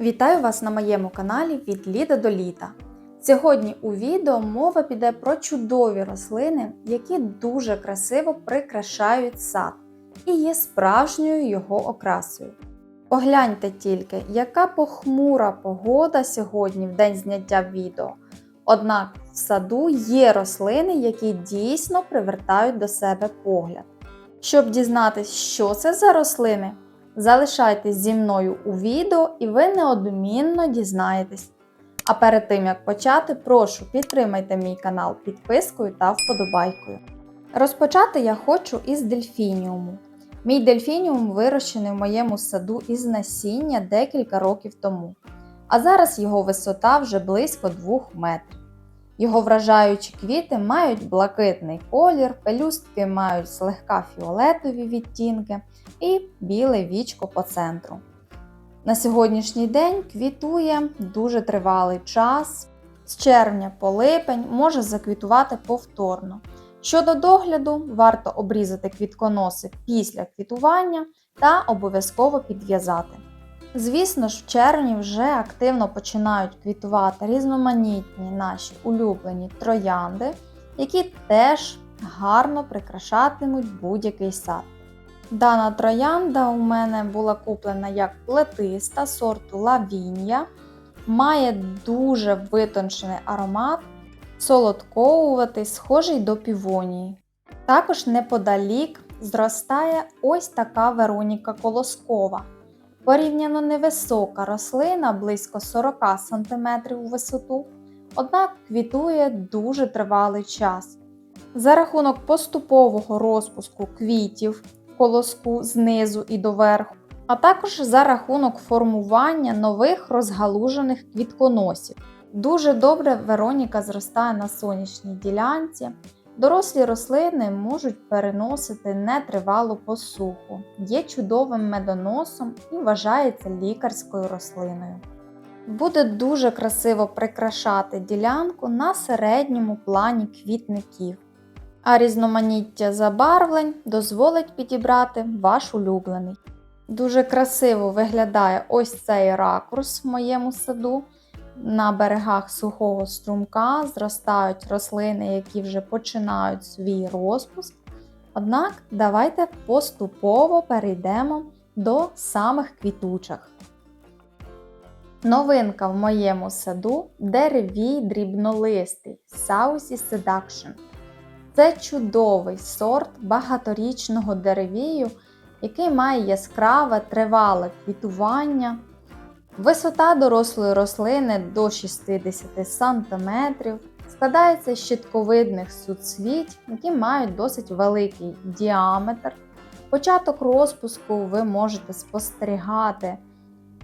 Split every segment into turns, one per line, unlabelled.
Вітаю вас на моєму каналі від літа до літа. Сьогодні у відео мова піде про чудові рослини, які дуже красиво прикрашають сад і є справжньою його окрасою. Погляньте тільки, яка похмура погода сьогодні в день зняття відео. Однак в саду є рослини, які дійсно привертають до себе погляд. Щоб дізнатись, що це за рослини, залишайтесь зі мною у відео і ви неодмінно дізнаєтесь. А перед тим як почати, прошу підтримайте мій канал підпискою та вподобайкою. Розпочати я хочу із дельфініуму. Мій дельфініум вирощений в моєму саду із насіння декілька років тому, а зараз його висота вже близько 2 метрів. Його вражаючі квіти мають блакитний колір, пелюстки мають слегка фіолетові відтінки і біле вічко по центру. На сьогоднішній день квітує дуже тривалий час. З червня по липень може заквітувати повторно. Щодо догляду, варто обрізати квітконоси після квітування та обов'язково підв'язати. Звісно ж, в червні вже активно починають квітувати різноманітні наші улюблені троянди, які теж гарно прикрашатимуть будь-який сад. Дана троянда у мене була куплена як плетиста сорту лавінія, має дуже витончений аромат, солодковуватий, схожий до півонії. Також неподалік зростає ось така Вероніка Колоскова. Порівняно невисока рослина близько 40 см у висоту, однак квітує дуже тривалий час. За рахунок поступового розпуску квітів колоску знизу і доверху, а також за рахунок формування нових розгалужених квітконосів. Дуже добре Вероніка зростає на сонячній ділянці. Дорослі рослини можуть переносити нетривалу посуху, є чудовим медоносом і вважається лікарською рослиною. Буде дуже красиво прикрашати ділянку на середньому плані квітників, а різноманіття забарвлень дозволить підібрати ваш улюблений. Дуже красиво виглядає ось цей ракурс в моєму саду. На берегах сухого струмка зростають рослини, які вже починають свій розпуск. Однак давайте поступово перейдемо до самих квітучих. Новинка в моєму саду деревій дрібнолистий Saucy Seduction. Це чудовий сорт багаторічного деревію, який має яскраве тривале квітування. Висота дорослої рослини до 60 см складається з щитковидних суцвіть, які мають досить великий діаметр. Початок розпуску ви можете спостерігати,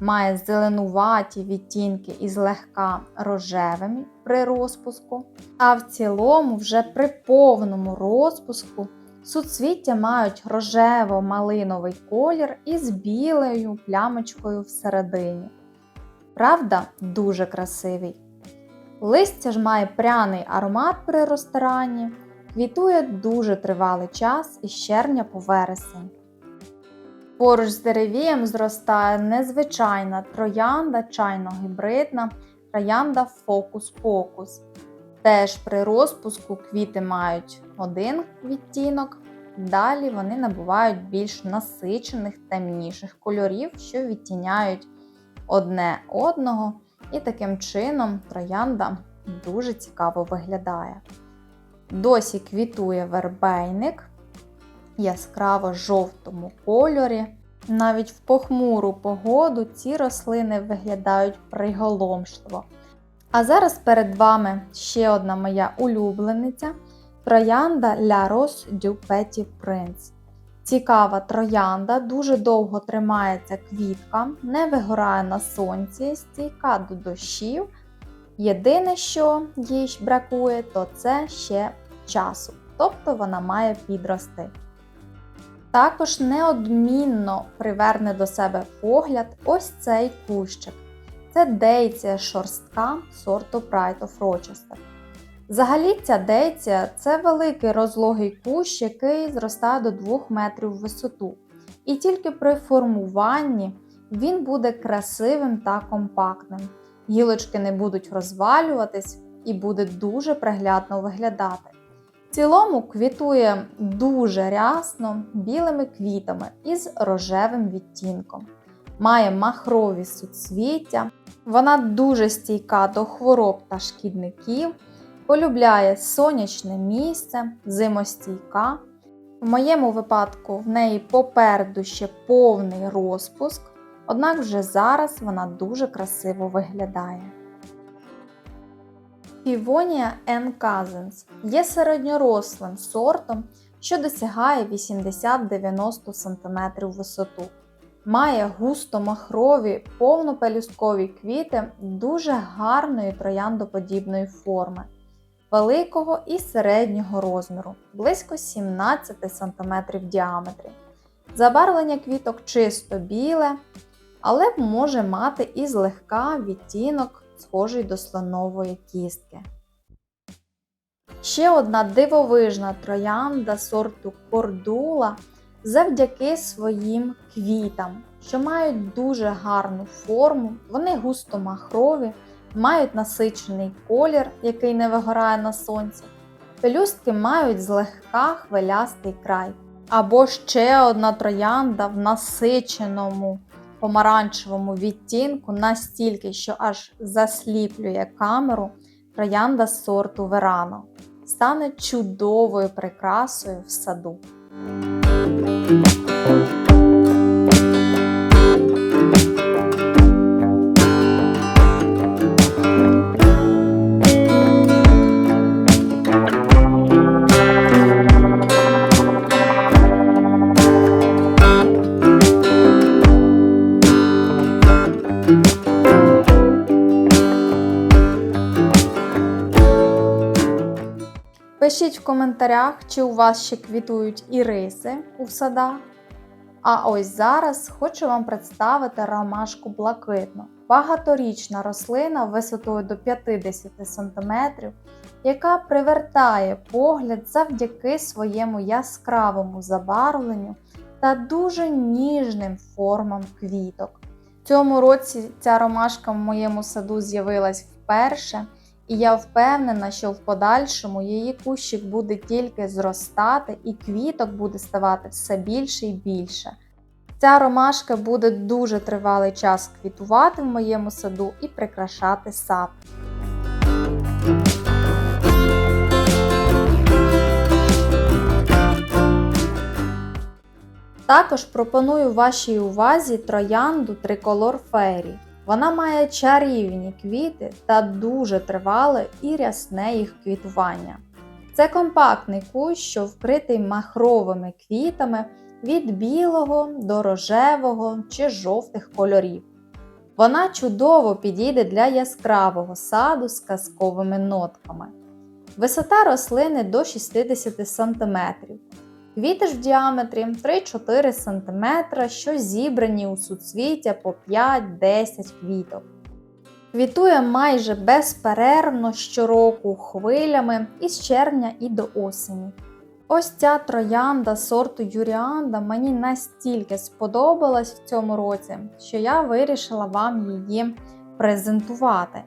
має зеленуваті відтінки і злегка рожевими при розпуску. А в цілому, вже при повному розпуску, суцвіття мають рожево-малиновий колір із білою плямочкою всередині. Правда, дуже красивий. Листя ж має пряний аромат при розтиранні, квітує дуже тривалий час із червня по вересень. Поруч з деревієм зростає незвичайна троянда чайно-гібридна троянда Pocus. Теж при розпуску квіти мають один відтінок, далі вони набувають більш насичених темніших кольорів, що відтіняють одне одного, і таким чином троянда дуже цікаво виглядає. Досі квітує вербейник яскраво жовтому кольорі. Навіть в похмуру погоду ці рослини виглядають приголомшливо. А зараз перед вами ще одна моя улюблениця троянда La Rose du Petit Prince. Цікава троянда, дуже довго тримається квітка, не вигорає на сонці, стійка до дощів. Єдине, що їй бракує, то це ще часу, тобто вона має підрости. Також неодмінно приверне до себе погляд ось цей кущик. Це дейція шорстка сорту Pride of Rochester. Взагалі ця дейція це великий розлогий кущ, який зростає до 2 метрів в висоту. І тільки при формуванні він буде красивим та компактним. Гілочки не будуть розвалюватись і буде дуже приглядно виглядати. В цілому квітує дуже рясно білими квітами із рожевим відтінком. Має махрові суцвіття, вона дуже стійка до хвороб та шкідників, полюбляє сонячне місце, зимостійка. В моєму випадку в неї попереду ще повний розпуск, однак вже зараз вона дуже красиво виглядає. Півонія N. Cousins є середньорослим сортом, що досягає 80-90 см висоту. Має густо-махрові повнопелюсткові квіти дуже гарної трояндоподібної форми, великого і середнього розміру, близько 17 см в діаметрі. Забарвлення квіток чисто біле, але може мати і злегка відтінок, схожий до слонової кістки. Ще одна дивовижна троянда сорту кордула завдяки своїм квітам, що мають дуже гарну форму, вони густо махрові, мають насичений колір, який не вигорає на сонці. Пелюстки мають злегка хвилястий край. Або ще одна троянда в насиченому помаранчевому відтінку настільки, що аж засліплює камеру троянда сорту Верано. Стане чудовою прикрасою в саду. Пишіть в коментарях, чи у вас ще квітують іриси у садах. А ось зараз хочу вам представити ромашку блакитну. Багаторічна рослина висотою до 50 см, яка привертає погляд завдяки своєму яскравому забарвленню та дуже ніжним формам квіток. В цьому році ця ромашка в моєму саду з'явилась вперше. І я впевнена, що в подальшому її кущик буде тільки зростати і квіток буде ставати все більше і більше. Ця ромашка буде дуже тривалий час квітувати в моєму саду і прикрашати сад. Також пропоную вашій увазі троянду триколор фері. Вона має чарівні квіти та дуже тривале і рясне їх квітування. Це компактний кущ, що вкритий махровими квітами від білого до рожевого чи жовтих кольорів. Вона чудово підійде для яскравого саду з казковими нотками. Висота рослини до 60 см. Квіти ж в діаметрі 3-4 см, що зібрані у суцвіття по 5-10 квіток. Квітує майже безперервно щороку хвилями із червня і до осені. Ось ця троянда сорту Юріанда мені настільки сподобалась в цьому році, що я вирішила вам її презентувати.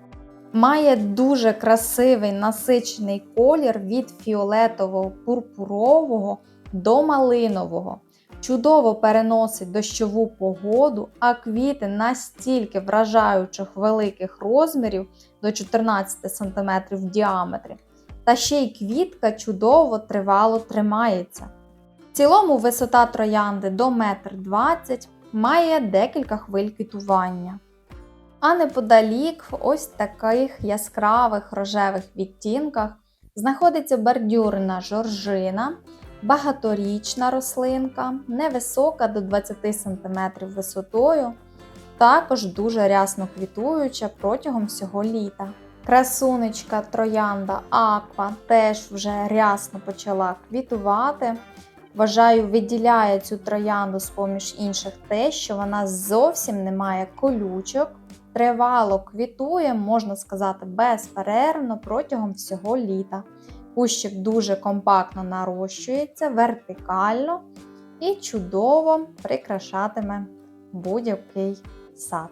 Має дуже красивий насичений колір від фіолетового пурпурового до малинового. Чудово переносить дощову погоду, а квіти настільки вражаючих великих розмірів до 14 см в діаметрі. Та ще й квітка чудово тривало тримається. В цілому висота троянди до 1,20 м має декілька хвиль квітування. А неподалік, в ось таких яскравих рожевих відтінках, знаходиться бордюрна жоржина багаторічна рослинка, невисока до 20 см висотою, також дуже рясно квітуюча протягом всього літа. Красунечка троянда Аква теж вже рясно почала квітувати. Вважаю, виділяє цю троянду з поміж інших те, що вона зовсім не має колючок, тривало квітує, можна сказати, безперервно протягом всього літа. Кущик дуже компактно нарощується, вертикально і чудово прикрашатиме будь-який сад.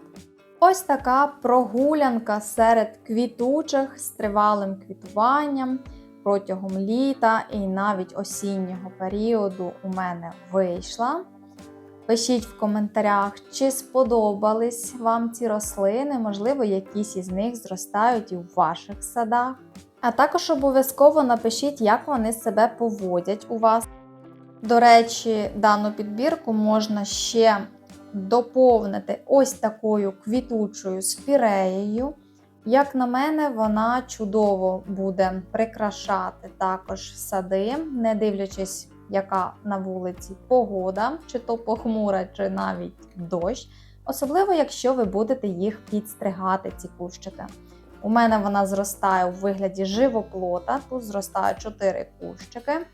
Ось така прогулянка серед квітучих з тривалим квітуванням протягом літа і навіть осіннього періоду у мене вийшла. Пишіть в коментарях, чи сподобались вам ці рослини, можливо, якісь із них зростають і в ваших садах. А також обов'язково напишіть, як вони себе поводять у вас. До речі, дану підбірку можна ще доповнити ось такою квітучою спіреєю. Як на мене, вона чудово буде прикрашати також сади, не дивлячись, яка на вулиці погода, чи то похмура, чи навіть дощ. Особливо, якщо ви будете їх підстригати, ці кущики. У мене вона зростає у вигляді живоплота, тут зростає 4 кущики.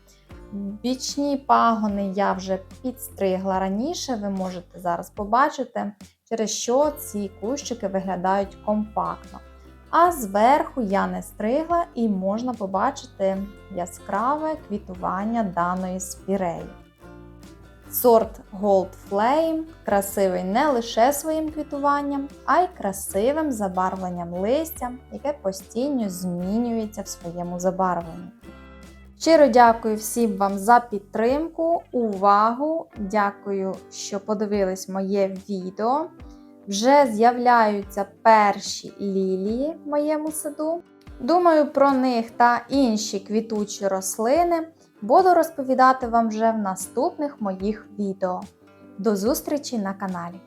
Бічні пагони я вже підстригла раніше, ви можете зараз побачити, через що ці кущики виглядають компактно. А зверху я не стригла і можна побачити яскраве квітування даної спіреї. Сорт Gold Flame красивий не лише своїм квітуванням, а й красивим забарвленням листя, яке постійно змінюється в своєму забарвленні. Щиро дякую всім вам за підтримку, увагу. Дякую, що подивились моє відео. Вже з'являються перші лілії в моєму саду. Думаю, про них та інші квітучі рослини буду розповідати вам вже в наступних моїх відео. До зустрічі на каналі!